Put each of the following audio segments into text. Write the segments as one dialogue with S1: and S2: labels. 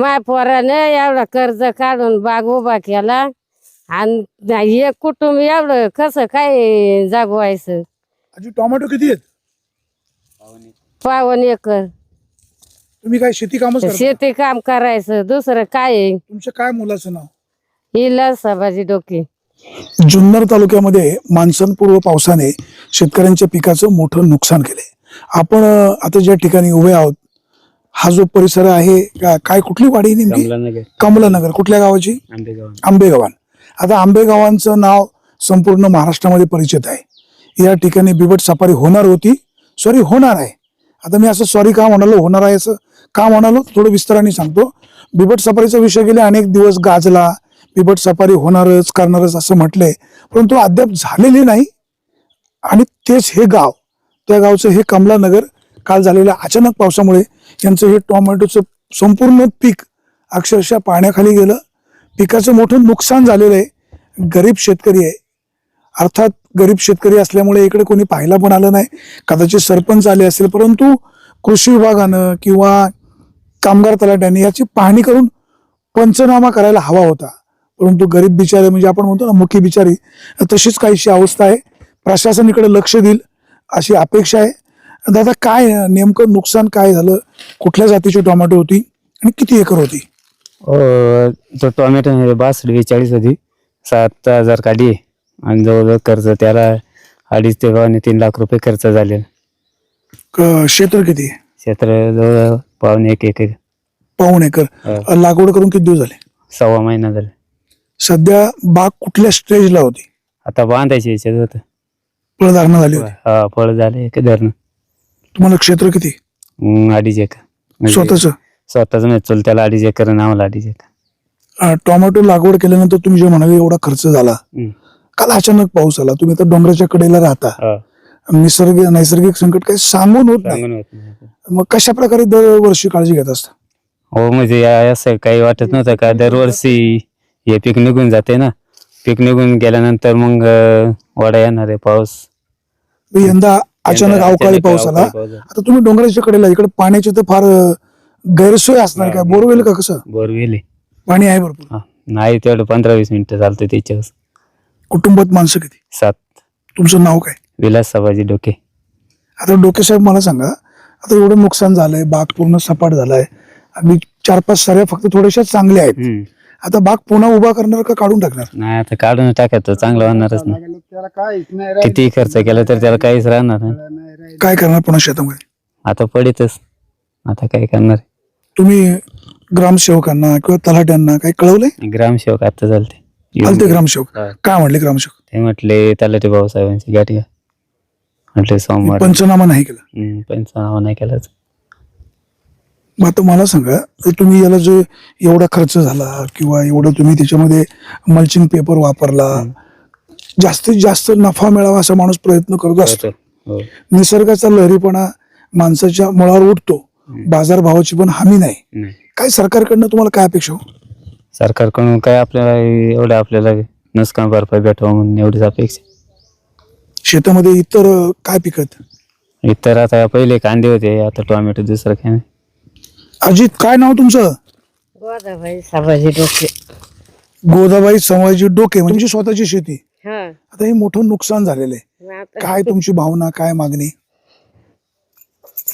S1: माय पोराने एवढं कर्ज काढून बाग उभा केला. आणि एक कुटुंब एवढं कसं काय जागवायचं?
S2: टोमॅटो किती आहेत?
S1: पावन एकर.
S2: तुम्ही काय शेती कामच करता?
S1: शेती काम करायचं. दुसरं काय? आहे?
S2: तुमच्या काय मुलाचं नाव?
S1: हिला सभाजी डोके.
S2: जुन्नर तालुक्यामध्ये मान्सूनपूर्व पावसाने शेतकऱ्यांच्या पिकाचं मोठं नुकसान केले आपण अं, आता ज्या ठिकाणी उभे आहोत हा जो परिसर आहे का- काय कुठली वाडी नेमकी?
S3: कमलानगर.
S2: कमलानगर. कुठल्या गावाची?
S3: आंबेगाव.
S2: आंबेगावान. आता आंबेगावांचं नाव संपूर्ण महाराष्ट्रामध्ये परिचित आहे. या ठिकाणी बिबट सफारी होणार होती. सॉरी होणार आहे. आता मी असं सॉरी का म्हणालो? होणार आहे असं का म्हणालो? थोडं विस्ताराने सांगतो. बिबट सफारीचा विषय गेले अनेक दिवस गाजला. बिबट सफारी होणारच करणारच असं म्हटलंय. परंतु अद्याप झालेली नाही. आणि तेच हे गाव. त्या गावचं हे कमलानगर काल झालेल्या अचानक पावसामुळे यांचं हे टोमॅटोचं संपूर्ण पीक अक्षरशः पाण्याखाली गेलं. पिकाचं मोठं नुकसान झालेलं आहे. गरीब शेतकरी आहे. अर्थात गरीब शेतकरी असल्यामुळे इकडे कोणी पाहायला पण आलं नाही. कदाचित सरपंच आले असेल परंतु कृषी विभागानं किंवा कामगार तलाट्याने याची पाहणी करून पंचनामा करायला हवा होता. परंतु गरीब बिचारे म्हणजे आपण म्हणतो ना मुखी बिचारी तशीच काहीशी अवस्था आहे. प्रशासन इकडे लक्ष देईल अशी अपेक्षा आहे. दादा काय नेमकं नुकसान काय झालं? कुठल्या जातीची टोमॅटो होती आणि किती एकर होती?
S3: तो टोमॅटो हे बासष्ट बेचाळीस होती. सात हजार काढी आहे. आणि जवळजवळ खर्च त्याला अडीच ते पावणे तीन लाख रुपये खर्च झालेला
S2: क- क्षेत्र किती?
S3: क्षेत्र जवळ पावणे एक एक
S2: पाऊण एकर.
S3: हो.
S2: लागवड करून किती दिवस झाले?
S3: सव्वा महिना झाला.
S2: सध्या बाग कुठल्या स्टेजला होती?
S3: आता बांधायची याच्यात होतं
S2: फळधारणा झाली होती.
S3: हा फळ झाले एक धरण.
S2: तुम्हाला क्षेत्र किती?
S3: अडीच एकर. म्हणजे
S2: स्वतःच?
S3: स्वतःच म्हणजे चुलत्याला अडीच एकर आम्हाला अडीच एकर.
S2: टोमॅटो लागवड केल्यानंतर तुम्ही जे म्हणाले एवढा खर्च झाला.
S3: हम्म.
S2: काल अचानक पाऊस आला. तुम्ही तर डोंगराच्या कडेला राहता.
S3: हा,
S2: निसर्ग नैसर्गिक संकट काही सांगून होत नाही.
S3: सांगून होत नाही.
S2: मग कशा प्रकारे दरवर्षी काळजी घेत असता?
S3: हो म्हणजे या- असं काही वाटत नव्हतं का? दरवर्षी हे पीक निघून जाते ना. पीक निघून गेल्यानंतर मग अं, वाडा येणार आहे पाऊस.
S2: मग यंदा अचानक अवकाळी पाऊस आला. आता तुम्ही डोंगराच्या कडेला इकडे पाण्याची तर फार गैरसोय असणार काय बोरवेल का कसं?
S3: बोरवेल.
S2: पाणी आहे भरपूर.
S3: नाही तेवढं पंधरा वीस मिनिटं चालतं त्याच्यावर.
S2: कुटुंबात माणसं किती?
S3: सात.
S2: तुमचं नाव काय?
S3: विलास सभाजी डोके.
S2: आता डोके साहेब मला सांगा आता एवढं नुकसान झालंय बाग पूर्ण सपाट झालाय. आणि चार पाच सऱ्या फक्त थोड्याशा चांगल्या आहेत. आता बाग पुन्हा उभा करणार का काढून टाकणार?
S3: नाही आता काढून टाकायचं चांगलं होणारच नाही किती खर्च केला तर त्याला काहीच राहणार नाही.
S2: काय करणार पुन्हा शेतामध्ये?
S3: आता पडितच. आता काय करणार
S2: तुम्ही ग्रामसेवकांना किंवा तलाट्यांना काही कळवलंय?
S3: ग्रामसेवक आता चालते.
S2: आलते ग्रामसेवक.
S3: हा.
S2: काय म्हणले ग्रामसेवक?
S3: ते म्हटले तलाठी भाऊसाहेबांची गाठी घ्या म्हटले सोमवार.
S2: पंचनामा नाही केला.
S3: हम्म, पंचनामा नाही केलाच.
S2: मग आता मला सांगा तुम्ही याला जो एवढा खर्च झाला किंवा एवढं तुम्ही त्याच्यामध्ये मल्चिंग पेपर वापरला जास्तीत जास्त नफा मिळावा असा माणूस प्रयत्न करत असतो.
S3: हो.
S2: निसर्गाचा लहरीपणा माणसाच्या मुळावर उठतो बाजारभावाची पण हमी नाही. काय सरकारकडनं तुम्हाला काय अपेक्षा हो?
S3: सरकारकडून काय आपल्याला एवढं आपल्याला नुकसान भरपाई भेटावं म्हणून एवढीच अपेक्षा
S2: शेतामध्ये इतर काय पिकत?
S3: इतर आता पहिले कांदे होते आता टोमॅटो दुसरं काय नाही.
S2: अजित काय नाव तुमचं?
S1: गोदाबाई सभाजी डोके.
S2: गोदाबाई समाजी डोके म्हणजे स्वतःची शेती.
S1: हा.
S2: आता हे मोठं नुकसान झालेलं आहे.
S1: आता
S2: काय तुमची भावना काय मागणी?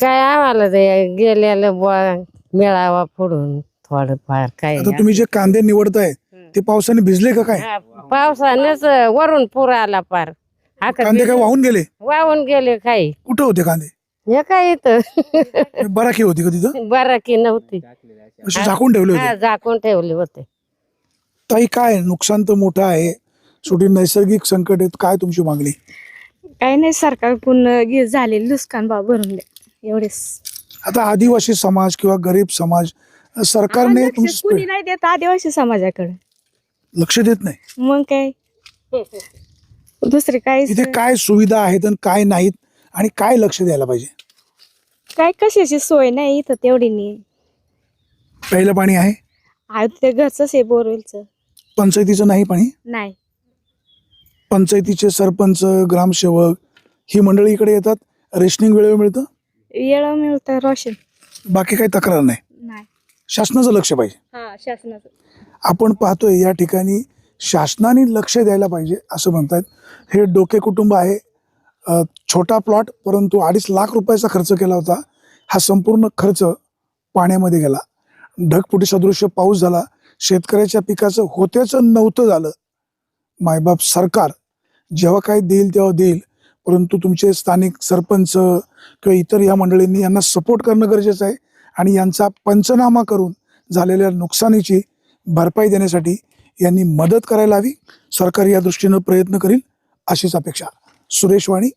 S1: काय आम्हाला ते गेलेलं बुवा मिळावा फोडून थोडंफार काय
S2: आता तुम्ही जे कांदे निवडताय ते पावसाने भिजले का काय?
S1: हा, पावसानेच वरून पूर आला पार. हा का
S2: कांदे काय वाहून गेले?
S1: वाहून गेले काही.
S2: कुठं होते कांदे?
S1: हे काय इथं?
S2: बराकी होती का तिथं?
S1: बराकी नव्हती.
S2: झाकून ठेवले
S1: हा
S2: होते
S1: झाकून ठेवले होते.
S2: ताई काय नुकसान तर मोठं आहे. शेवटी नैसर्गिक संकट आहेत. काय तुमची मागणी?
S4: काही नाही सरकारकडून घे झालेलं नुकसान बा भरून द्या एवढेच.
S2: आता आदिवासी समाज किंवा गरीब समाज सरकारने
S4: लक्ष
S2: तुमचं
S4: कुणी नाही देत आदिवासी समाजाकडे.
S2: लक्ष देत नाही?
S4: मग काय? दुसरे काय
S2: इथे काय सुविधा आहेत आणि काय नाहीत आणि काय लक्ष द्यायला पाहिजे?
S4: काय कशाची सोय नाही इथं तेवढी नाही.
S2: प्यायला पाणी आहे?
S4: आहे ते घरच आहे बोरवेलचं.
S2: पंचायतीचं नाही पाणी?
S4: नाही.
S2: पंचायतीचे सरपंच ग्रामसेवक ही मंडळी इकडे येतात? रेशनिंग वेळेवर मिळतं?
S4: येळं मिळतं रोशन.
S2: बाकी काही तक्रार नाही?
S4: नाही.
S2: शासनाचं लक्ष पाहिजे.
S4: हा शासनाचं.
S2: आपण पाहतोय या ठिकाणी शासनाने लक्ष द्यायला पाहिजे असं म्हणतात हे डोके कुटुंब आहे छोटा प्लॉट परंतु अडीच लाख रुपयाचा खर्च केला होता. हा संपूर्ण खर्च पाण्यामध्ये गेला. ढगफुटी सदृश्य पाऊस झाला. शेतकऱ्याच्या पिकाचं होत्याचं नव्हतं झालं. मायबाप सरकार जेव्हा काही देईल तेव्हा देईल. परंतु तुमचे स्थानिक सरपंच किंवा इतर या मंडळींनी यांना सपोर्ट करणं गरजेचं आहे. आणि यांचा पंचनामा करून झालेल्या नुकसानीची भरपाई देण्यासाठी यांनी मदत करायला हवी. सरकार या दृष्टीनं प्रयत्न करील अशीच अपेक्षा. Suresh Wani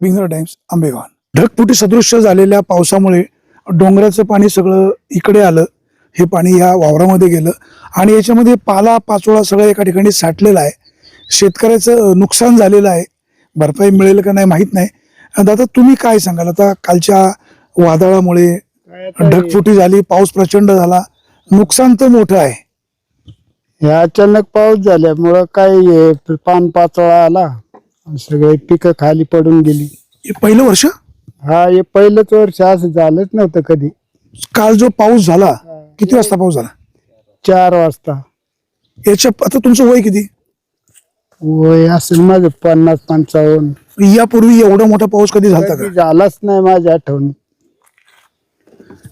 S2: winger times Ambegaon. ढगफुटी सदृश्य झालेल्या पावसामुळे डोंगराचं पाणी सगळं इकडे आलं. हे पाणी या वावरामध्ये गेलं. आणि याच्यामध्ये पाला पाचोळा सगळं एका ठिकाणी साठलेलं आहे. शेतकऱ्याचं नुकसान झालेलं आहे. भरपाई मिळेल का नाही माहीत नाही. दादा तुम्ही काय सांगाल? आता कालच्या वादळामुळे ढगफुटी झाली पाऊस प्रचंड झाला. नुकसान तर मोठं आहे.
S5: हे अचानक पाऊस झाल्यामुळं काय पान पाचोळा आला. सगळे पिकं खाली पडून गेली.
S2: हे पहिलं वर्ष?
S5: हा हे पहिलंच वर्ष असं झालंच नव्हतं कधी.
S2: काल जो पाऊस झाला किती वाजता पाऊस झाला?
S5: चार वाजता.
S2: याच्या आता तुमचं वय किती?
S5: वय असेल माझं पन्नास पंचावन्न.
S2: यापूर्वी एवढा मोठा पाऊस कधी झाला
S5: कधी झालाच नाही माझ्या आठवणी.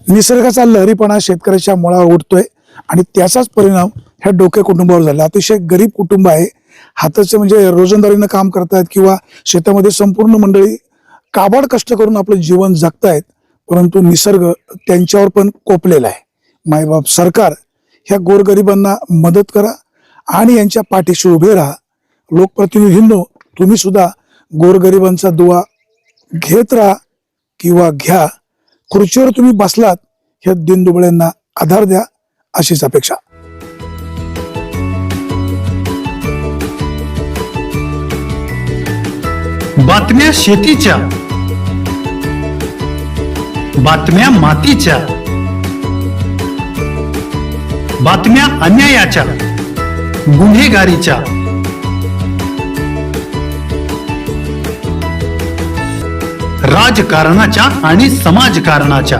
S2: निसर्गाचा लहरीपणा शेतकऱ्याच्या मुळावर उठतोय आणि त्याचाच परिणाम ह्या डोक्या कुटुंबावर झाला. अतिशय गरीब कुटुंब आहे. हाताचे म्हणजे रोजंदारीनं काम करतायत किंवा शेतामध्ये संपूर्ण मंडळी काबाड कष्ट करून आपलं जीवन जगतायत परंतु निसर्ग त्यांच्यावर पण कोपलेला आहे. मायबाप सरकार ह्या गोरगरिबांना मदत करा आणि यांच्या पाठीशी उभे राहा. लोकप्रतिनिधींनो तुम्ही सुद्धा गोरगरिबांचा दुवा घेत राहा किंवा घ्या. खुर्चीवर तुम्ही बसलात ह्या दिनदुबळ्यांना आधार द्या. अशीच अपेक्षा.
S6: बातम्या शेतीच्या. बातम्या मातीच्या. बातम्या अन्यायाच्या. गुन्हेगारीच्या. राजकारणाच्या आणि समाजकारणाच्या.